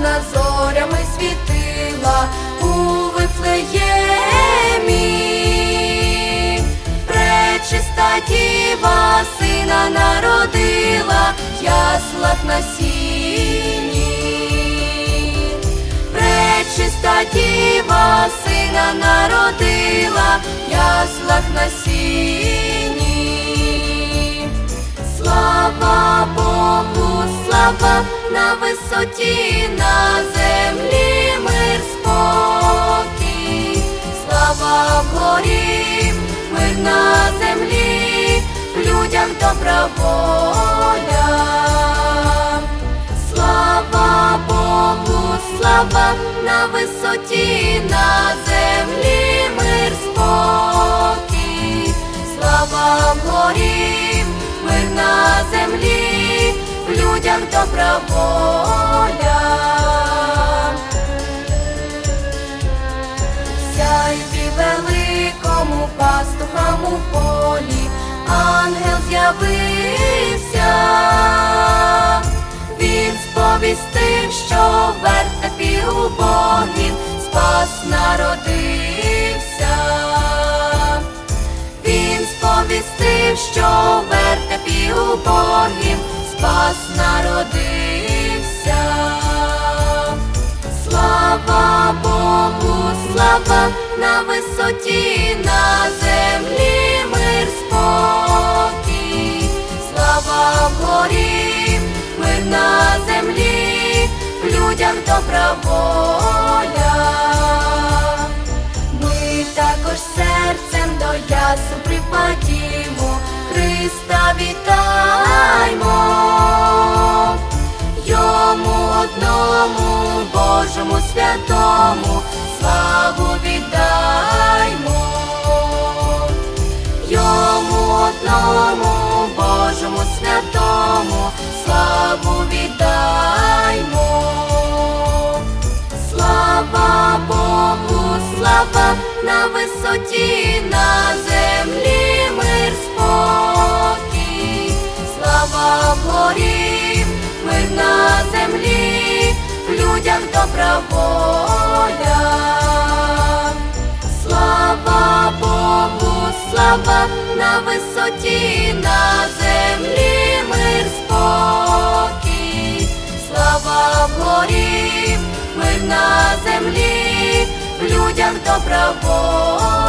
над зорями світила у вифлеємі, пречиста діва сина народила, яслах на сіні, пречиста діва сина народила, яслах на сіні, слава Богу слава на висоті, на землі мир спокій, слава вгорі, мир на землі, людям добра воля. Слава Богу, слава на висоті, на землі мир спокій, слава вгорі, мир на землі, людям добра воля. Сяйві великому пастухам у полі, ангел з'явився. Він сповістив, що вертепі убогів спас народився. Він сповістив, що вертепі убогів спас народився. Слава Богу, слава на висоті, на землі мир спокій, слава вгорі, мир на землі, людям добра воля. Ми також серцем до ясу припадімо, Христа вітаймо. Одному Божому святому славу віддаймо. Йому одному Божому святому добра воля. Слава Богу, слава на висоті, на землі мир спокій, слава вгорі, мир на землі, людям добра воля.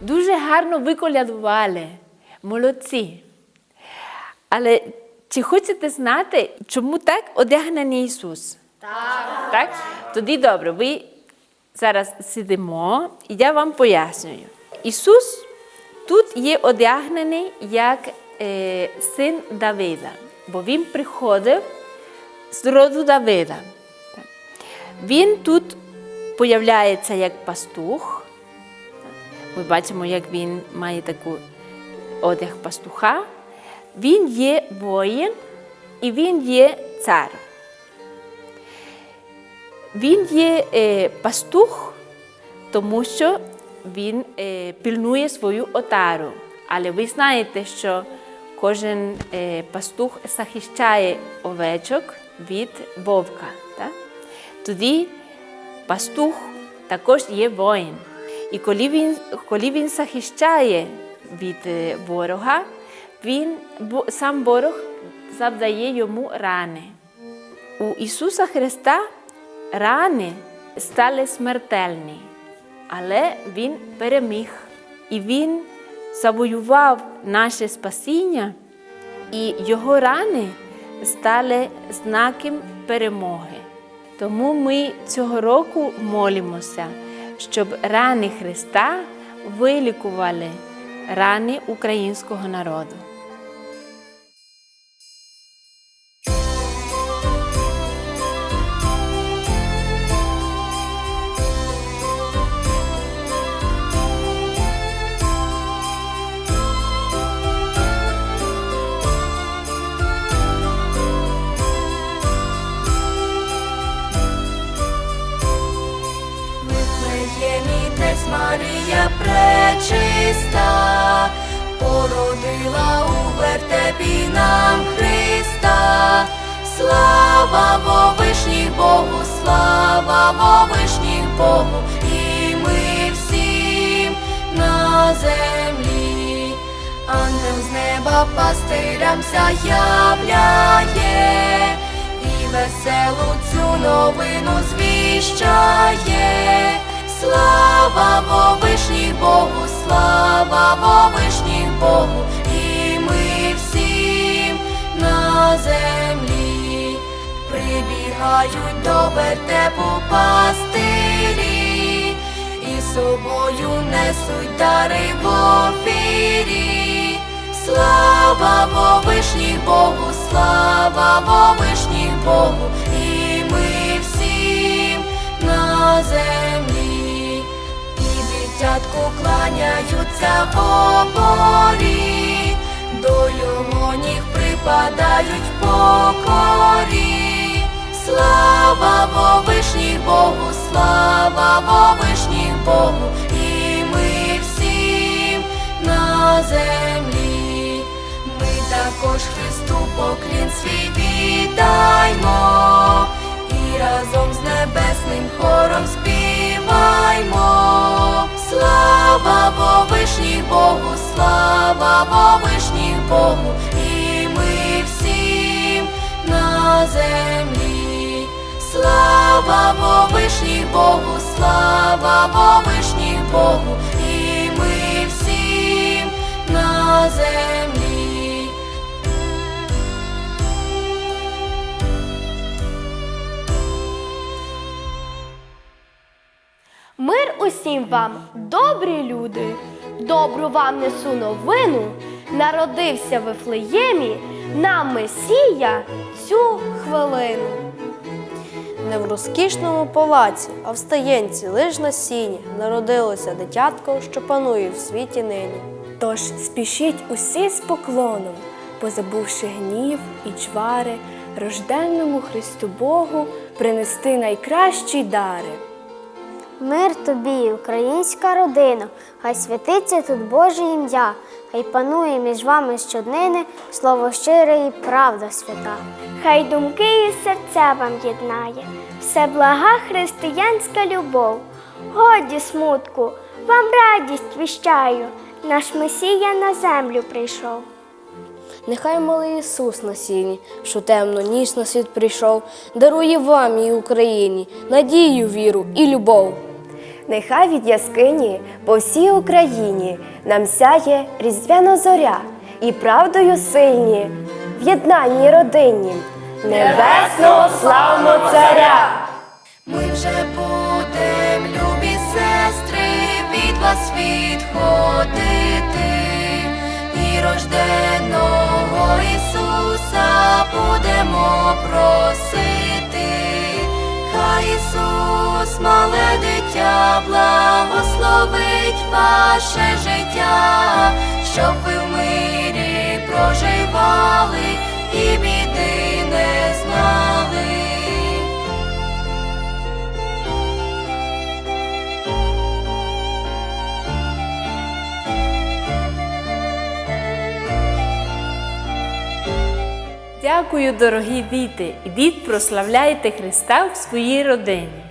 Дуже гарно виколядували. Молодці. Але чи хочете знати, чому так одягнений Ісус? Так. так? Тоді добре, ви зараз сидимо, і я вам пояснюю. Ісус тут є одягнений як е, син Давида, бо він приходив з роду Давида. Він тут появляється як пастух. Ми бачимо, як він має таку одяг пастуха. Він є воїн і він є цар. Він є е, пастух, тому що він е, пильнує свою отару. Але ви знаєте, що кожен е, пастух захищає овечок від вовка. Так? Тоді пастух також є воїн. І коли він, коли він захищає від е, ворога, він, сам ворог завдає йому рани. У Ісуса Христа рани стали смертельні, але Він переміг. І Він завоював наше спасіння, і Його рани стали знаком перемоги. Тому ми цього року молимося, щоб рани Христа вилікували рани українського народу. Марія пречиста, породила у вертепі нам Христа, слава вовишніх Богу, слава вовишніх Богу, і ми всім на землі, ангел з неба пастирям заявляє і веселу цю новину звіщає. Слава вовишніх Богу, слава вовишніх Богу, і ми всім на землі прибігають до вертепу пастирі, і собою несуть дари в офірі. Слава вовишніх Богу, слава вовишніх Богу, і ми всім на землі, дитятку кланяються в опорі, до його ніг припадають в покорі. Слава вовишніх Богу, слава вовишніх Богу, і ми всім на землі. Ми також Христу поклін свій віддаймо, і разом з небесним хором співаймо. Слава вовишніх Богу, і ми всім на землі. Слава вовишніх Богу, слава вовишніх Богу, і ми всім на землі. Мир усім вам, добрі люди, добру вам несу новину. Народився в Вифлеємі нам Месія цю хвилину. Не в розкішному палаці, а в стаєнці, лиш на сіні, народилося дитятко, що панує в світі нині. Тож спішіть усі з поклоном, позабувши гнів і чвари, рожденному Христу Богу принести найкращі дари. Мир тобі, українська родина, хай святиться тут Боже ім'я, хай панує між вами щоднини слово щире і правда свята. Хай думки і серця вам єднає, все блага християнська любов. Годі смутку, вам радість віщаю, наш Месія на землю прийшов. Нехай малий Ісус на сіні, що темно ніч на світ прийшов, дарує вам і Україні надію, віру і любов. Нехай від яскині по всій Україні нам сяє різдвяна зоря і правдою сильні в єднанні родинні. Небесного славмо царя! Ми вже будем, любі сестри, від вас відходити, і рожденого Ісуса будемо просити. Благословить ваше життя, щоб ви в мирі проживали і біди не знали. Дякую, дорогі діти! Ідіть прославляйте Христа в своїй родині.